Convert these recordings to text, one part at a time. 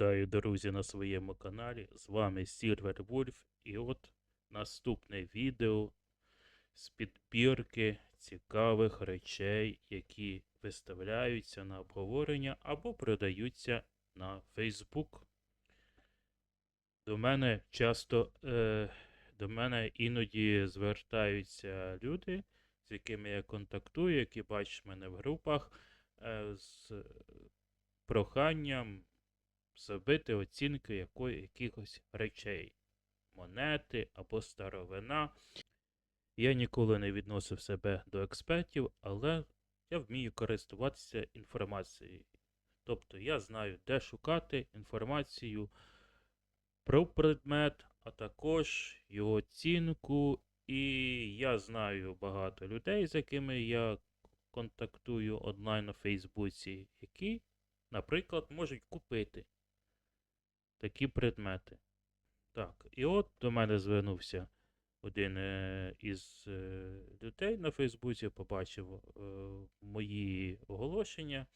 Вітаю, друзі, на своєму каналі. З вами Silver Wolf. І от наступне відео з підбірки цікавих речей, які виставляються на обговорення або продаються на Facebook. До мене часто, е, до мене іноді звертаються люди, з якими я контактую, які бачать мене в групах, е, з проханням зробити оцінки якої, якихось речей, монети або старовина. Я ніколи не відносив себе до експертів, але я вмію користуватися інформацією. Тобто я знаю, де шукати інформацію про предмет, а також його оцінку. І я знаю багато людей, з якими я контактую онлайн на Фейсбуці, які, наприклад, можуть купити такі предмети. Так, і от до мене звернувся один е, із е, людей на Фейсбуці, побачив е, мої оголошення,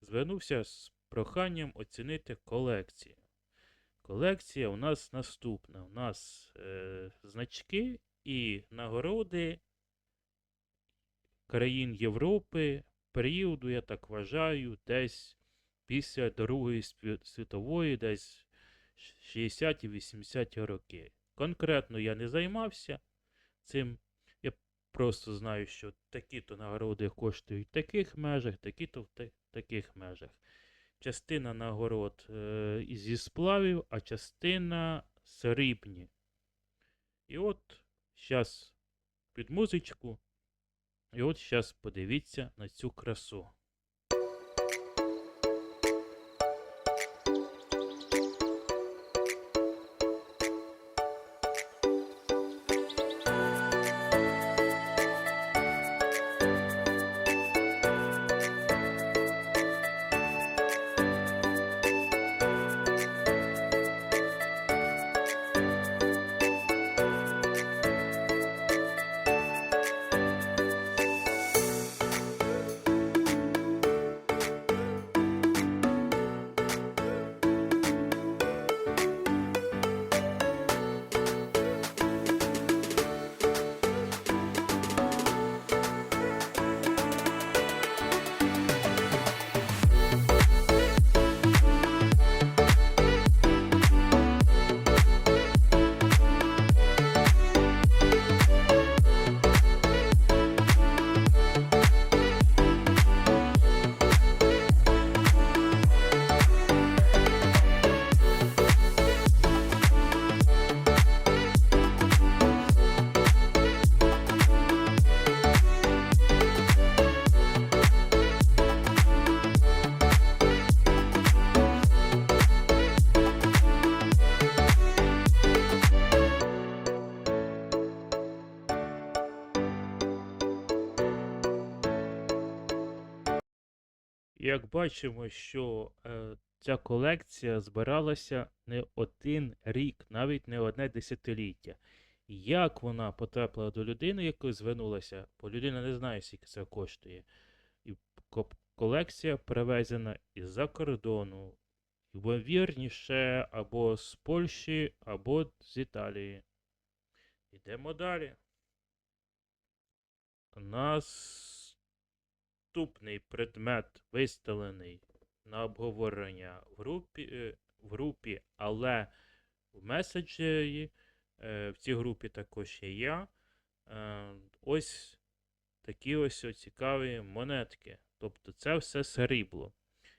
звернувся з проханням оцінити колекцію. Колекція у нас наступна. У нас е, значки і нагороди країн Європи періоду, я так вважаю, десь після Другої світової, десь 60-80 роки. Конкретно я не займався цим. Я просто знаю, що такі-то нагороди коштують в таких межах, такі-то в таких межах. Частина нагород е, зі сплавів, а частина срібні. І от зараз під музичку. І от зараз подивіться на цю красу. Як бачимо, що е, ця колекція збиралася не один рік, навіть не одне десятиліття. Як вона потрапила до людини, якої звернулася, бо людина не знає, скільки це коштує. І колекція привезена із-за кордону, ймовірніше, або з Польщі, або з Італії. Йдемо далі. Наступний предмет виставлений на обговорення в групі, е, в групі але в меседжері. е, В цій групі також є я. Е, Ось такі ось цікаві монетки. Тобто це все срібло.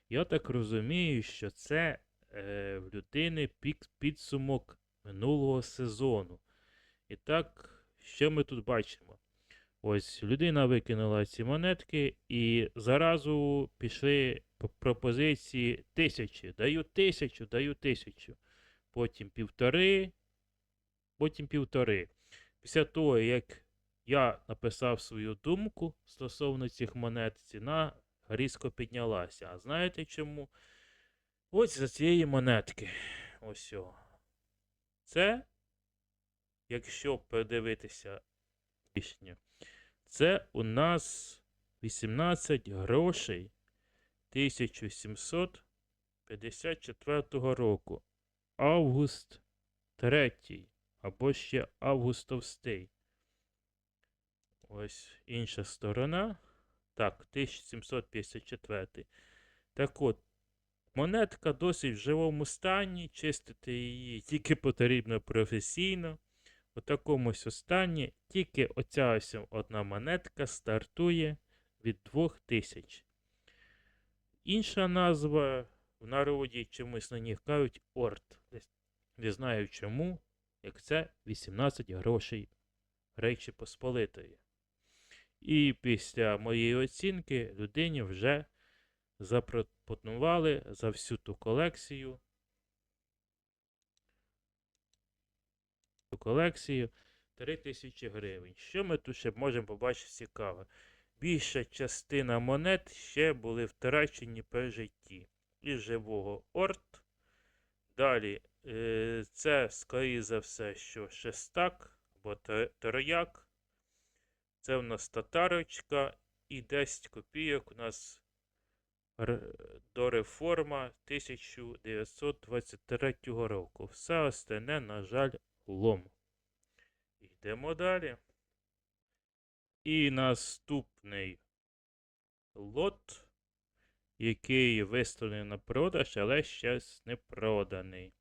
Я так розумію, що це в людини підсумок минулого сезону. І так, що ми тут бачимо? Ось людина викинула ці монетки, і заразу пішли пропозиції тисячі. Даю тисячу, даю тисячу. Потім півтори, потім півтори. Після того, як я написав свою думку стосовно цих монет, ціна різко піднялася. А знаєте чому? Ось за цієї монетки. Ось. Це, якщо подивитися пісню, це у нас 18 грошей 54 року. Август 3. Або ще Август Товстий. Ось інша сторона. Так, 1754. Так от, монетка досить в живому стані. Чистити її тільки потрібно професійно. У такому стані тільки оця ось одна монетка стартує від 2000. Інша назва в народі чомусь на них кажуть орт. Не знаю чому, як це 18 грошей Речі Посполитої. І після моєї оцінки людині вже запропонували за всю ту колекцію. Ту колекцію 3000 гривень. Що ми тут ще можемо побачити цікаве? Більша частина монет ще були втрачені при житті. Із живого орт. Далі, е, це, скоріше за все, що шестак або трояк. Це в нас татарочка і 10 копійок у нас до реформа 1923 року. Все остальне, на жаль, лом. Йдемо далі. І наступний лот, який виставлений на продаж, але ще не проданий.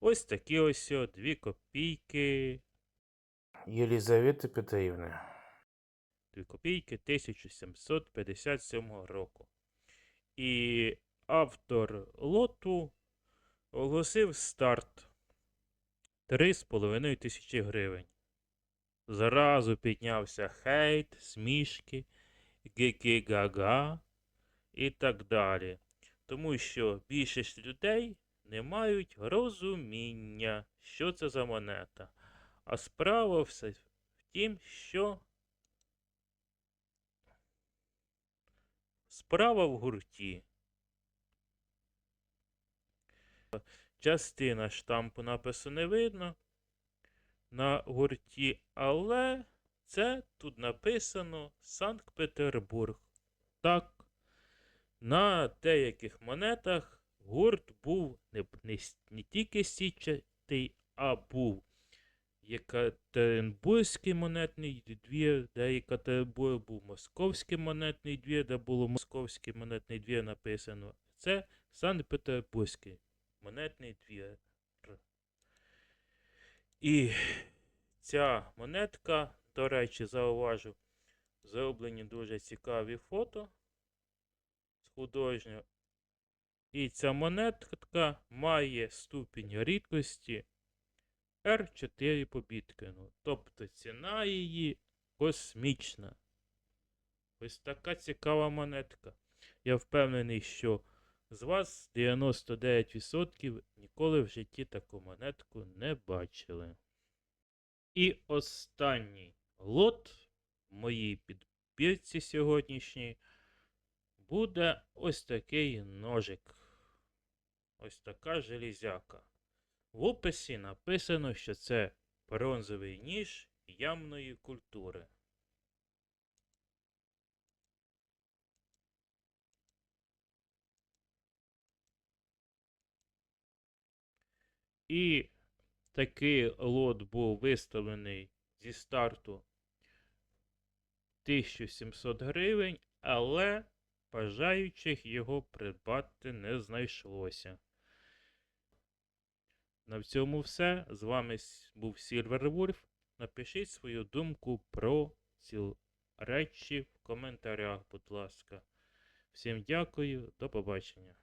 Ось такі ось о, дві копійки. Єлізавети Петрівни. Дві копійки 1757 року. І автор лоту оголосив старт 3,5 тисячі гривень. Зразу піднявся хейт, смішки, гі-гі-га-га і так далі. Тому що більшість людей не мають розуміння, що це за монета. А справа все в тім, що справа в гурті. Частина штампу напису не видно на гурті, але це тут написано Санкт-Петербург. Так, на деяких монетах гурт був не, не, не тільки січатий, а був Єкатеринбурзький монетний двір, де Єкатеринбург був Московський монетний двір, де було Московський монетний двір написано. Це Санкт-Петербурзький монетний двір. І ця монетка, до речі, зауважу, зроблені дуже цікаві фото з художнього. І ця монетка має ступінь рідкості R4 по біткоїну. Тобто ціна її космічна. Ось така цікава монетка. Я впевнений, що з вас 99% ніколи в житті таку монетку не бачили. І останній лот в моїй підбірці сьогоднішній буде ось такий ножик. Ось така железяка. В описі написано, що це бронзовий ніж ямної культури. І такий лот був виставлений зі старту 1700 гривень, але бажаючих його придбати не знайшлося. На цьому все. З вами був Silver Wolf. Напишіть свою думку про ці речі в коментарях, будь ласка. Всім дякую, до побачення.